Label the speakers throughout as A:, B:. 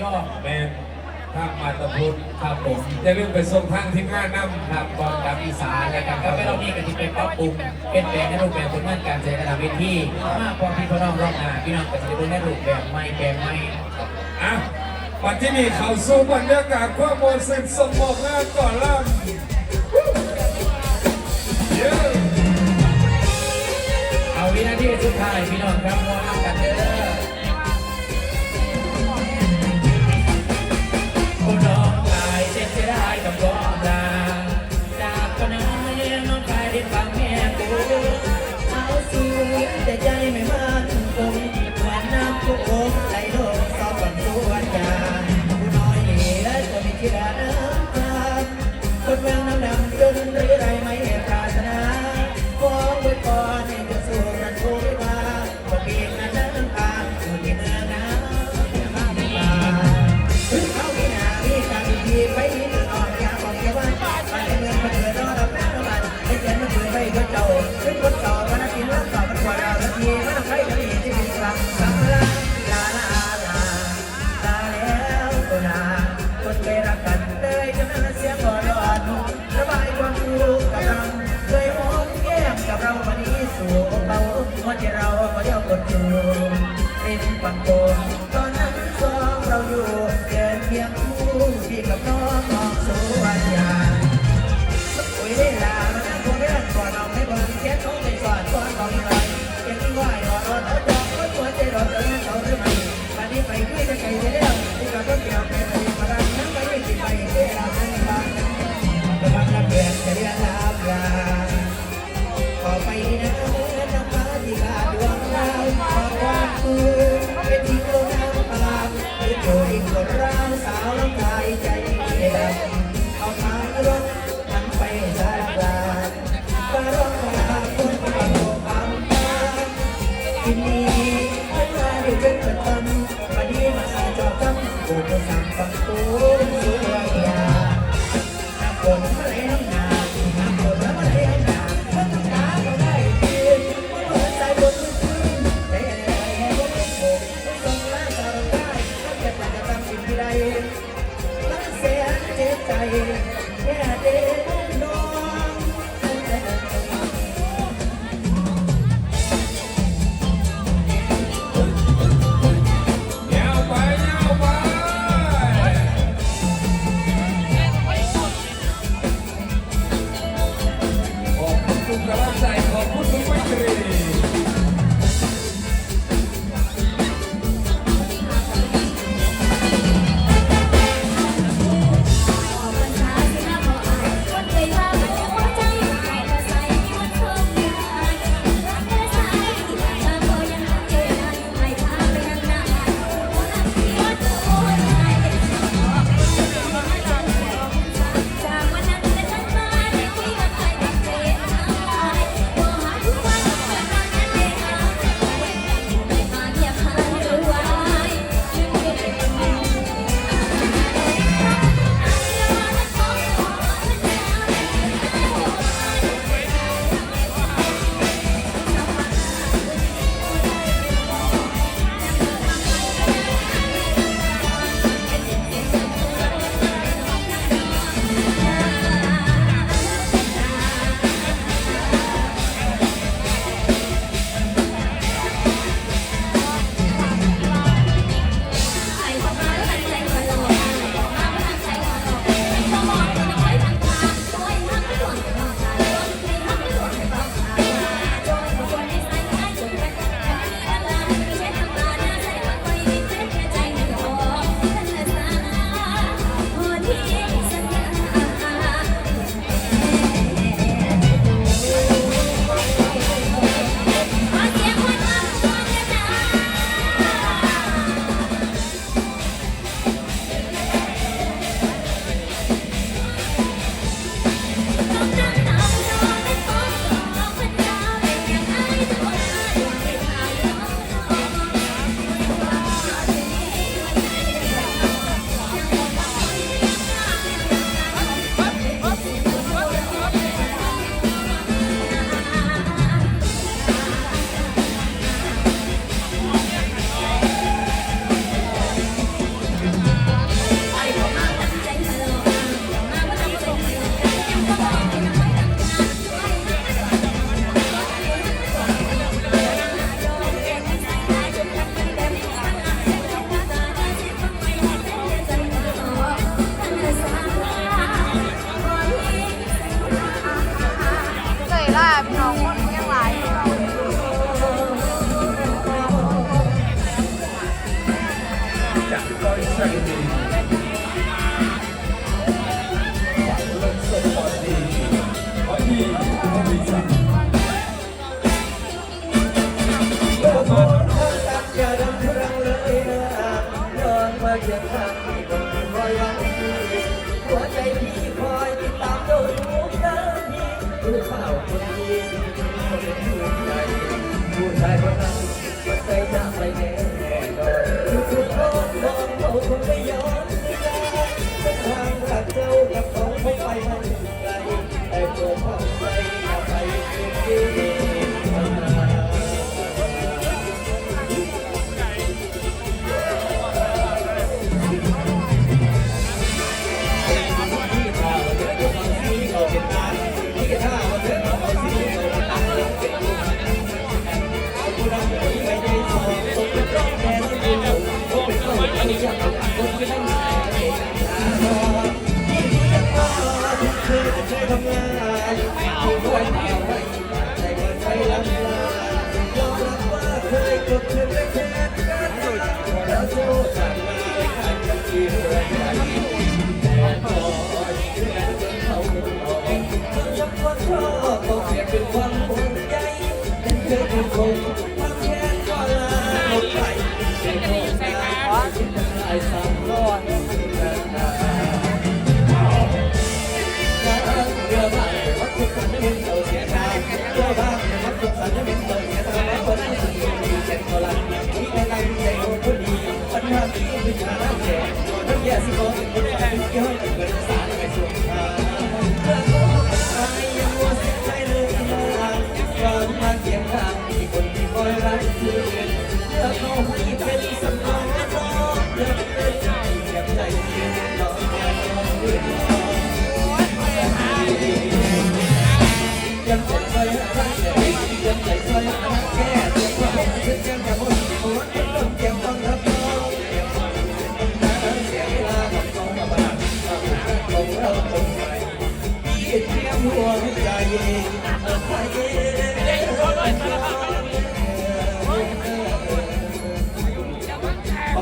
A: ย่อ
B: แมนทางมาตะพุทธครับผมจะเรื่องไปส่งทางที่หน้าน้ำ
A: ครับกอนกับอีสานนะครับก็ไม่ต้องมีกันที่เป็นป้าปรุมเป็นแปลงในรูปแบบผลงานการแสดงระดับเวทีมากกว่าพี่พ่อน้องร้องหนาพี่น้องก็จะได้เบิ่รูปแบบไม่แปลงใหม่
B: อะวัจจุบันเขาสู้บรรยากาศความมนสิทธิ์สมองรณ์งานก่อนล่ำเอา
A: วินาทีสุดท้ายพี่น้องครับ pangkong อุปสรรคปัญหา 哎，你好。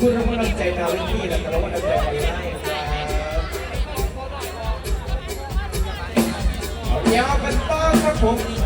A: พูดเรื่องวับน้ำใจดาวที่และรับน้ำใจออนไลน์ครับเดี๋ยวป็นต้อครับผม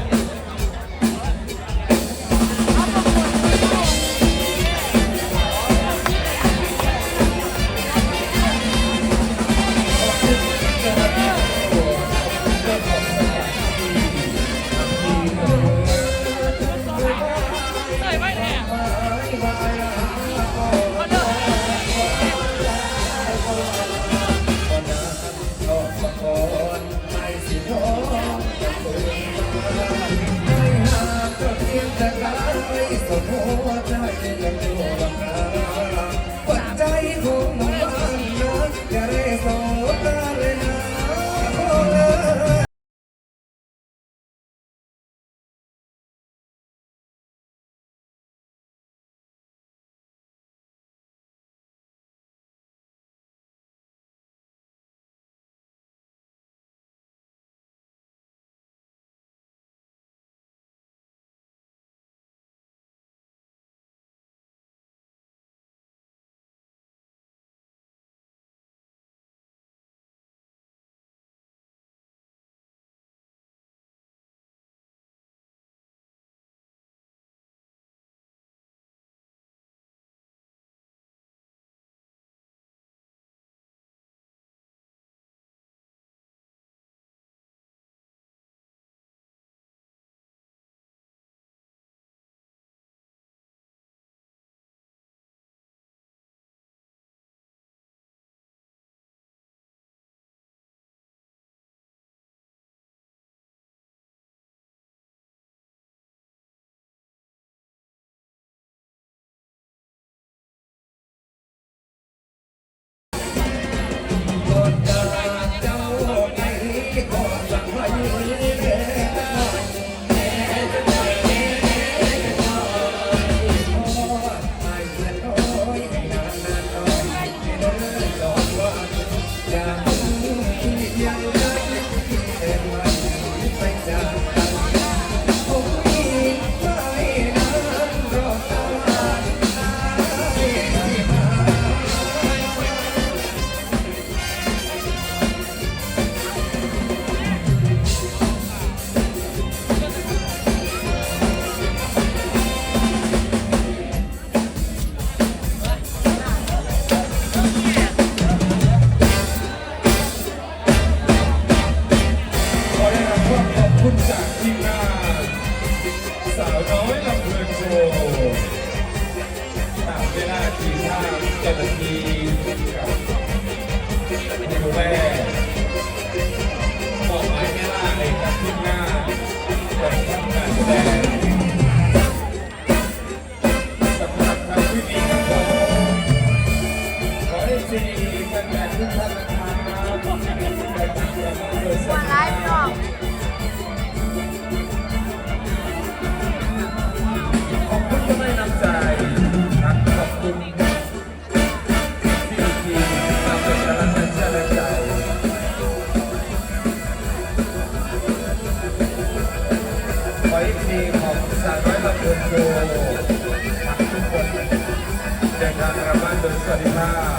A: าวน้อยลำเพลินโชว์ตามเวลาทีท่าเจ็ดนาทีกับดิวแม่บอกไม้แม่ล่าเลยค
C: รับที่หน้า
B: จัดทำการแสด
A: สำหรับใครที่มีคำตอบขอให้สี่แฟนๆทุกท่านนะครับไปตามเวลาเบอร์ ทุกคนเดันทางกลับบ้านโดยสวัสดิภา